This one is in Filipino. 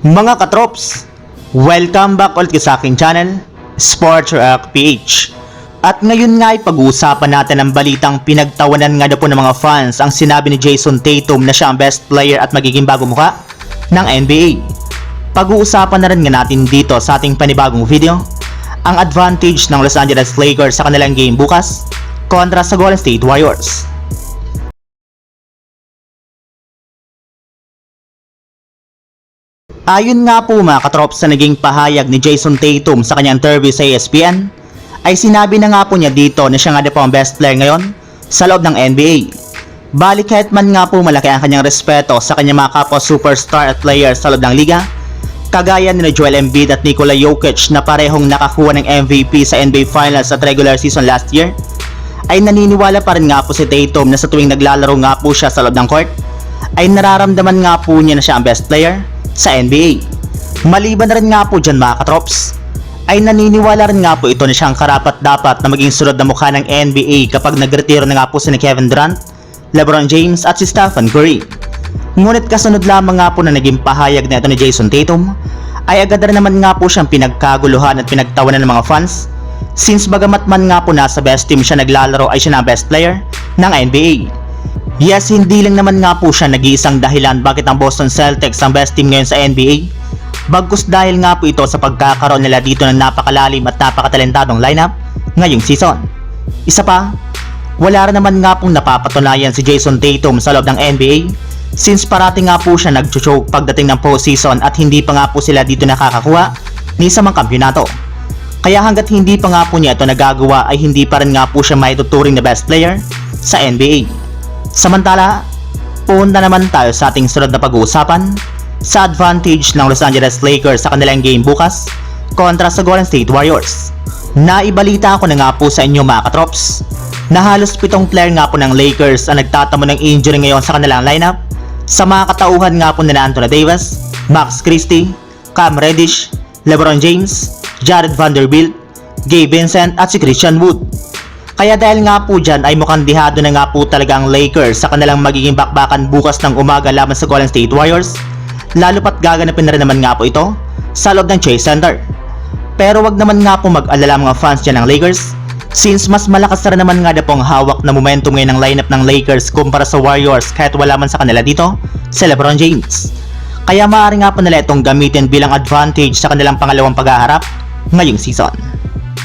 Mga katrops, welcome back ulit sa aking channel, Sports Rock PH. At ngayon nga ay pag-uusapan natin ang balitang pinagtawanan nga na po ng mga fans ang sinabi ni Jason Tatum na siya ang best player at magiging bagong muka ng NBA. Pag-uusapan na rin nga natin dito sa ating panibagong video ang advantage ng Los Angeles Lakers sa kanilang game bukas kontra sa Golden State Warriors. Ayon nga po mga katrops sa naging pahayag ni Jason Tatum sa kanyang interview sa ESPN, ay sinabi na nga po niya dito na siya nga na po ang best player ngayon sa loob ng NBA. Balik kahit man nga po malaki ang kanyang respeto sa kanyang mga kapwa superstar at players sa loob ng liga, kagaya ni Joel Embiid at Nikola Jokic na parehong nakakuha ng MVP sa NBA Finals at regular season last year, ay naniniwala pa rin nga po si Tatum na sa tuwing naglalaro nga po siya sa loob ng court, ay nararamdaman nga po niya na siya ang best player sa NBA. Maliban rin nga po dyan mga katrops, ay naniniwala rin nga po ito na siyang karapat dapat na maging sunod na mukha ng NBA kapag nagretiro na nga po si Kevin Durant, LeBron James at si Stephen Curry. Ngunit kasunod lamang nga po na naging pahayag na ito ni Jason Tatum, ay agad na naman nga po siyang pinagkaguluhan at pinagtawanan ng mga fans since bagamat man nga po nasa best team siya naglalaro ay siya na best player ng NBA. Yes, hindi lang naman nga po siya nag-iisang dahilan bakit ang Boston Celtics ang best team ngayon sa NBA. Bagkus dahil nga po ito sa pagkakaroon nila dito ng napakalalim at napakatalentadong lineup ngayong season. Isa pa, wala rin naman nga pong napapatunayan si Jason Tatum sa loob ng NBA since parati nga po siya nag-choke pagdating ng postseason at hindi pa nga po sila dito nakakakuha ni sa mga kampyonato. Kaya hanggat hindi pa nga po niya ito nagagawa ay hindi pa rin nga po siya maituturing na best player sa NBA. Samantala, punta naman tayo sa ating sunod na pag-uusapan sa advantage ng Los Angeles Lakers sa kanilang game bukas kontra sa Golden State Warriors. Naibalita ko na nga po sa inyo mga katrops na halos pitong player nga po ng Lakers ang nagtatamo ng injury ngayon sa kanilang lineup sa mga katauhan nga po nila Anthony Davis, Max Christie, Cam Reddish, LeBron James, Jared Vanderbilt, Gabe Vincent at si Christian Wood. Kaya dahil nga po dyan ay mukhang dihado na nga po talaga ang Lakers sa kanilang magiging bakbakan bukas ng umaga laban sa Golden State Warriors lalo pat gaganapin na rin naman nga po ito sa loob ng Chase Center. Pero wag naman nga po mag-alala mga fans dyan ng Lakers since mas malakas na rin naman nga na pong hawak na momentum ngayon ng lineup ng Lakers kumpara sa Warriors kahit wala man sa kanila dito si LeBron James. Kaya maaari nga po nila itong gamitin bilang advantage sa kanilang pangalawang paghaharap ngayong season.